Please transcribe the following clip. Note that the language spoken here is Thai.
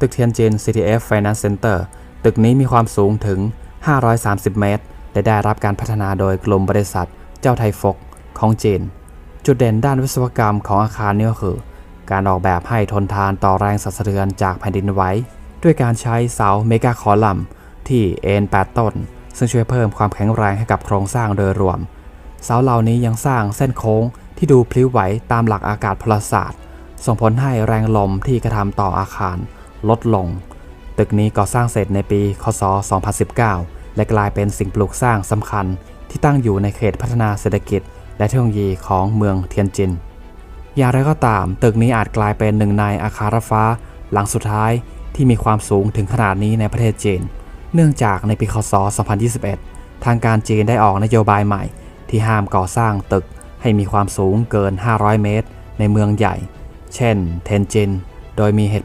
ตึกเทียนจิน CTF Finance Center ตึกนี้มีความสูงถึง 530 เมตร และได้รับการพัฒนาโดยกลุ่มบริษัท เจ้าไทยฟกของจีน จุดเด่นด้านวิศวกรรมของอาคารนี้ก็คือ การออกแบบให้ทนทานต่อแรงสั่นสะเทือนจากแผ่นดินไหวด้วยการใช้เสาเมกาคอลัมน์ที่เอ็น8ต้น ซึ่งช่วยเพิ่มความแข็งแรงให้กับโครงสร้างโดยรวม เสาเหล่านี้ยังสร้างเส้นโค้งที่ดูพลิ้วไหวตามหลักอากาศพลศาสตร์ ส่งผลให้แรงลมที่กระทำต่ออาคาร ลดลง ตึกนี้ก่อสร้างเสร็จในปี คศ 2019 และกลายเป็นสิ่งปลูกสร้างสำคัญ ที่ตั้งอยู่ในเขตพัฒนาเศรษฐกิจ และเทคโนโลยีของเมืองเทียนจิน อย่างไรก็ตาม ตึกนี้อาจกลายเป็นหนึ่งในอาคารรถฟ้า หลังสุดท้ายที่มีความสูงถึงขนาดนี้ในประเทศจีน เนื่องจากในปี คศ 2021 ทางการจีนได้ออกนโยบายใหม่ ที่ห้ามก่อสร้างตึกให้มีความสูงเกิน 500 เมตร ในเมืองใหญ่ เช่น เทนจิน โดยมีเหตุผล